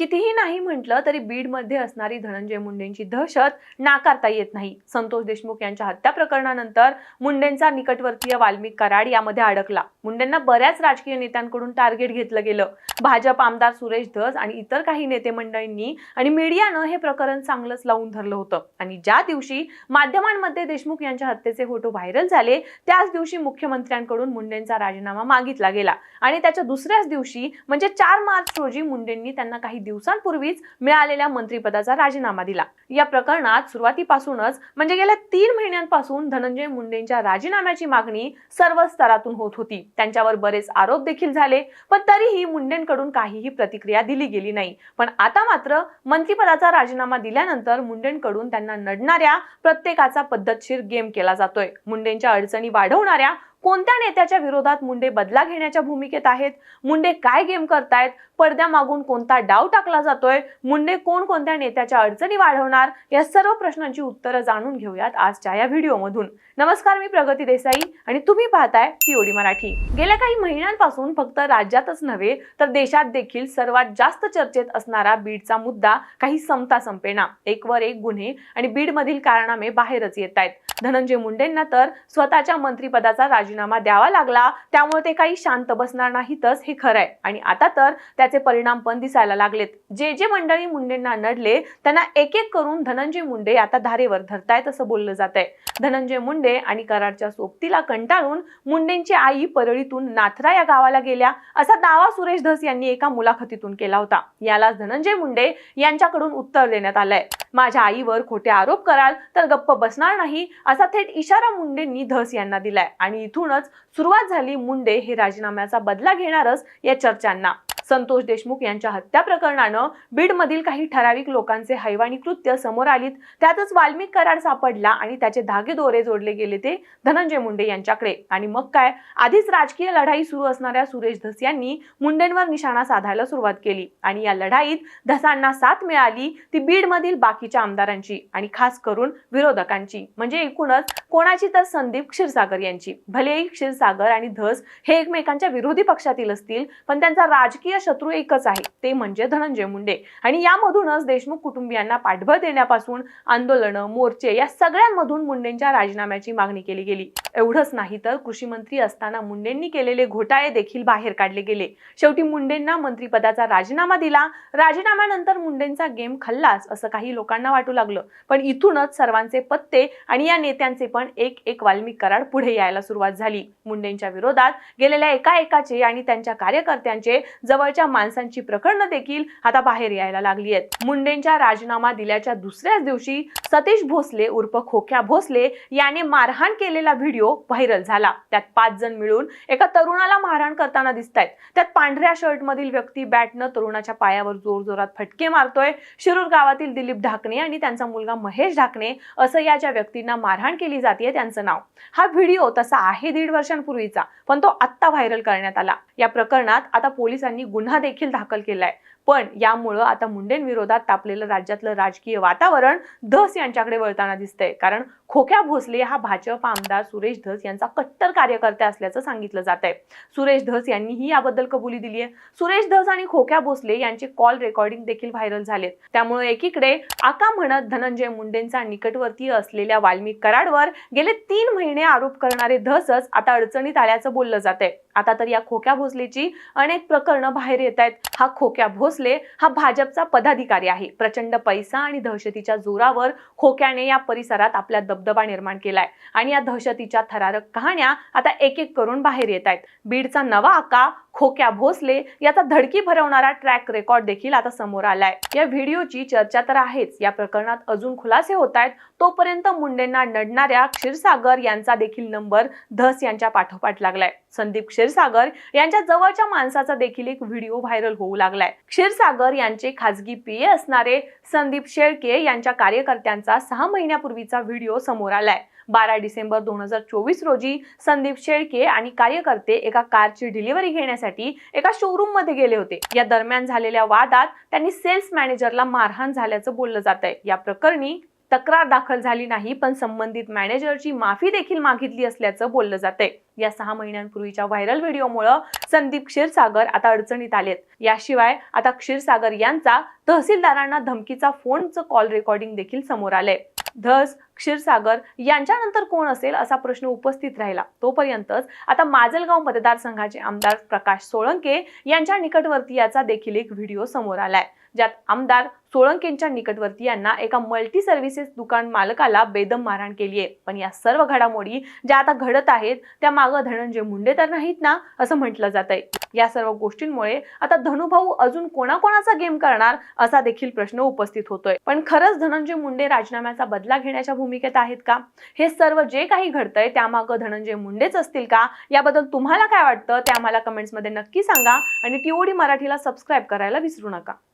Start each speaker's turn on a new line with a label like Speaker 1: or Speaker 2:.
Speaker 1: कितीही नाही म्हटलं तरी बीडमध्ये असणारी धनंजय मुंडेंची दहशत नाकारता येत नाही. संतोष देशमुख यांच्या हत्या प्रकरणानंतर मुंडेंचा निकटवर्तीय वाल्मिक कराड यामध्ये अडकला. मुंडेंना बऱ्याच राजकीय नेत्यांकडून टार्गेट घेतलं गेलं. भाजप आमदार सुरेश धस आणि इतर काही नेते मंडळींनी आणि मीडियानं हे प्रकरण चांगलंच लावून धरलं होतं. आणि ज्या दिवशी माध्यमांमध्ये देशमुख यांच्या हत्येचे फोटो व्हायरल झाले त्याच दिवशी मुख्यमंत्र्यांकडून मुंडेंचा राजीनामा मागितला गेला. आणि त्याच्या दुसऱ्याच दिवशी म्हणजे चार मार्च रोजी मुंडेंनी त्यांना काही दिवसांपूर्वीच मिळालेल्या मंत्रिपदाचा राजीनामा दिला. या प्रकरणात सुरुवातीपासूनच म्हणजे गेल्या तीन महिन्यांपासून धनंजय मुंडेंच्या राजीनाम्याची मागणी सर्व स्तरातून होत होती. त्यांच्यावर बरेच आरोप देखील झाले पण तरीही मुंडेंकडून काहीही प्रतिक्रिया दिली गेली नाही. पण आता मात्र मंत्रिपदाचा राजीनामा दिल्यानंतर मुंडेंकडून त्यांना नडणाऱ्या प्रत्येकाचा पद्धतशीर गेम केला जातोय. मुंडेंच्या अडचणी वाढवणाऱ्या कोणत्या नेत्याच्या विरोधात मुंडे बदला घेण्याच्या भूमिकेत आहेत? मुंडे काय गेम करतायत? पडद्यामागून कोणता डाव टाकला जातोय? मुंडे कोण कोणत्या नेत्याच्या अडचणी वाढवणार? या सर्व प्रश्नांची उत्तरं जाणून घेऊयात आजच्या या व्हिडिओमधून. नमस्कार मी प्रगती देसाई आणि तुम्ही पाहताय टीओडी मराठी. गेल्या काही महिन्यांपासून फक्त राज्यातच नव्हे तर देशात देखील सर्वात जास्त चर्चेत असणारा बीडचा मुद्दा काही संपता संपेना एकवर एक गुन्हे आणि बीडमधील कारणामे बाहेरच येत आहेत धनंजय मुंडेंना तर स्वतःच्या मंत्रिपदाचा राजीनामा द्यावा लागला त्यामुळे ते काही शांत बसणार नाहीतच हे खरंय. आणि आता तर त्याचे परिणाम पण दिसायला लागलेत. जे जे मंडळी मुंडेंना नडले त्यांना एक एक करून धनंजय मुंडे आता धारेवर धरतायत असं बोललं जात आहे धनंजय मुंडे आणि कराडच्या सोबतीला कंटाळून मुंडेंची आई परळीतून नाथरा या गावाला गेल्या असा दावा सुरेश धस यांनी एका मुलाखतीतून केला होता. यालाच धनंजय मुंडे यांच्याकडून उत्तर देण्यात आलंय. माझ्या आईवर खोटे आरोप कराल तर गप्प बसणार नाही असा थेट इशारा मुंडेंनी धस यांना दिलाय. आणि इथूनच सुरुवात झाली मुंडे हे राजीनाम्याचा बदला घेणारच या चर्चांना. संतोष देशमुख यांच्या हत्या प्रकरणानं बीडमधील काही ठराविक लोकांचे हैवाणी कृत्य समोर आलीत. त्यातच वाल्मिक कराड सापडला आणि त्याचे धागे दोरे जोडले गेले ते धनंजय मुंडे यांच्याकडे. आणि मग काय? आधीच राजकीय लढाई सुरू असणाऱ्या सुरेश धस यांनी मुंडेंवर निशाणा साधायला सुरुवात केली. आणि या लढाईत धसांना साथ मिळाली ती बीडमधील बाकीच्या आमदारांची आणि खास करून विरोधकांची. म्हणजे एकूणच कोणाची तर संदीप क्षीरसागर यांची. भलेही क्षीरसागर आणि धस हे एकमेकांच्या विरोधी पक्षातील असतील पण त्यांचा राजकीय शत्रू एकच आहे ते म्हणजे धनंजय मुंडे. आणि यामधूनच देशमुख कुटुंबियांना पाठबळ देण्यापासून आंदोलनं मोर्चे या सगळ्यांमधून मुंडेंच्या राजीनाम्याची मागणी केली गेली. एवढंच नाही तर कृषी मंत्री असताना मुंडेंनी केलेले घोटाळे देखील बाहेर काढले गेले. शेवटी मुंडेंना मंत्रिपदाचा राजीनामा दिला. राजीनाम्यानंतर मुंडेंचा गेम खल्लास असं काही लोकांना वाटू लागलं. पण इथूनच सर्वांचे पत्ते आणि या नेत्यांचे पण एक एक वाल्मिक कराड पुढे यायला सुरुवात झाली. मुंडेंच्या विरोधात गेलेल्या एका एकाचे आणि त्यांच्या कार्यकर्त्यांचे जवळ जवळच्या माणसांची प्रकरणं देखील आता बाहेर यायला लागली आहेत. मुंडेंच्या राजीनामा दिल्याच्या दुसऱ्याच दिवशी सतीश भोसले उर्फ खोक्या भोसले याने मारहाण केलेला व्हिडिओ व्हायरल झाला. त्यात पाच जण मिळून एका तरुणाला मारहाण करताना दिसत आहेत त्यात पांढऱ्या शर्ट मधील व्यक्ती बॅटनं तरुणाच्या पायावर जोर जोरात फटके मारतोय. शिरूर गावातील दिलीप ढाकणे आणि त्यांचा मुलगा महेश ढाकणे असं या ज्या व्यक्तींना मारहाण केली जाते त्यांचं नाव. हा व्हिडिओ तसा आहे दीड वर्षांपूर्वीचा पण तो आत्ता व्हायरल करण्यात आला. या प्रकरणात आता पोलिसांनी गुन्हा देखील दाखल केलाय. पण यामुळं आता मुंडेंविरोधात तापलेलं राज्यातलं राजकीय वातावरण धस यांच्याकडे वळताना दिसतंय. कारण खोक्या भोसले हा भाजप आमदार सुरेश धस यांचा कट्टर कार्यकर्ता असल्याचं सांगितलं जात आहे सुरेश धस यांनीही याबद्दल कबुली दिली आहे सुरेश धस आणि खोक्या भोसले यांचे कॉल रेकॉर्डिंग देखील व्हायरल झालेत. त्यामुळे एकीकडे आका म्हणत धनंजय मुंडेंचा निकटवर्तीय असलेल्या वाल्मिक कराडवर गेले तीन महिने आरोप करणारे धसच आता अडचणीत आल्याचं बोललं जात आहे आता तर या खोक्या भोसलेची अनेक प्रकरणं बाहेर येत आहेत हा खोक्या भोसले हा भाजपचा पदाधिकारी आहे. प्रचंड पैसा आणि दहशतीच्या जोरावर खोक्याने या परिसरात आपला दबदबा निर्माण केलाय. आणि या दहशतीच्या थरारक कहाण्या आता एक एक करून बाहेर येत आहेत. बीडचा नवा आका खोक्या भोसले याचा धडकी भरवणारा ट्रॅक रेकॉर्ड देखील आता समोर आलाय. या व्हिडिओची चर्चा तर आहेच. या प्रकरणात अजून खुलासे होत आहेत. तोपर्यंत मुंडेंना नडणाऱ्या क्षीरसागर यांचा देखील नंबर धस यांच्या पाठोपाठ लागलाय. संदीप क्षीरसागर यांच्या जवळच्या माणसाचा देखील एक व्हिडिओ व्हायरल होऊ लागलाय. क्षीरसागर यांचे खासगी पीए असणारे संदीप शेळके यांच्या कार्यकर्त्यांचा सहा महिन्यापूर्वीचा व्हिडिओ समोर आलाय. बारा डिसेंबर दोन हजार चोवीस रोजी संदीप शेळके आणि कार्यकर्ते एका कारची डिलिव्हरी घेण्यासाठी एका शोरूममध्ये गेले होते. या दरम्यान झालेल्या वादात त्यांनी सेल्स मॅनेजरला मारहाण झाल्याचं बोललं जात आहे या प्रकरणी तक्रार दाखल झाली नाही पण संबंधित मॅनेजरची माफी देखील मागितली असल्याचं बोललं जातंय. या सहा महिन्यांपूर्वीच्या व्हायरल व्हिडिओमुळे संदीप क्षीरसागर आता अडचणीत आलेत. याशिवाय आता क्षीरसागर यांचा तहसीलदारांना धमकीचा फोनचं कॉल रेकॉर्डिंग देखील समोर आलंय. धस क्षीरसागर यांच्यानंतर कोण असेल असा प्रश्न उपस्थित राहिला. तोपर्यंतच आता माजलगाव मतदारसंघाचे आमदार प्रकाश सोळंके यांच्या निकटवर्तीयाचा देखील एक व्हिडिओ समोर आलाय. ज्यात आमदार सोळंकेंच्या निकटवर्तीयांना एका मल्टी सर्व्हिसेस दुकान मालकाला बेदम मारहाण केली आहे. पण या सर्व घडामोडी ज्या आता घडत आहेत त्या मागं धनंजय मुंडे तर नाहीत ना असं म्हटलं जात आहे या सर्व गोष्टींमुळे आता धनुभाऊ अजून कोणाकोणाचा गेम करणार असा देखील प्रश्न उपस्थित होतोय. पण खरंच धनंजय मुंडे राजीनाम्याचा बदला घेण्याच्या भूमिकेत आहेत का? हे सर्व जे काही घडतंय त्यामागं धनंजय मुंडेच असतील का? याबद्दल तुम्हाला काय वाटतं? ते आम्हाला कमेंट्समध्ये नक्की सांगा आणि टीओडी मराठीला सबस्क्राईब करायला विसरू नका.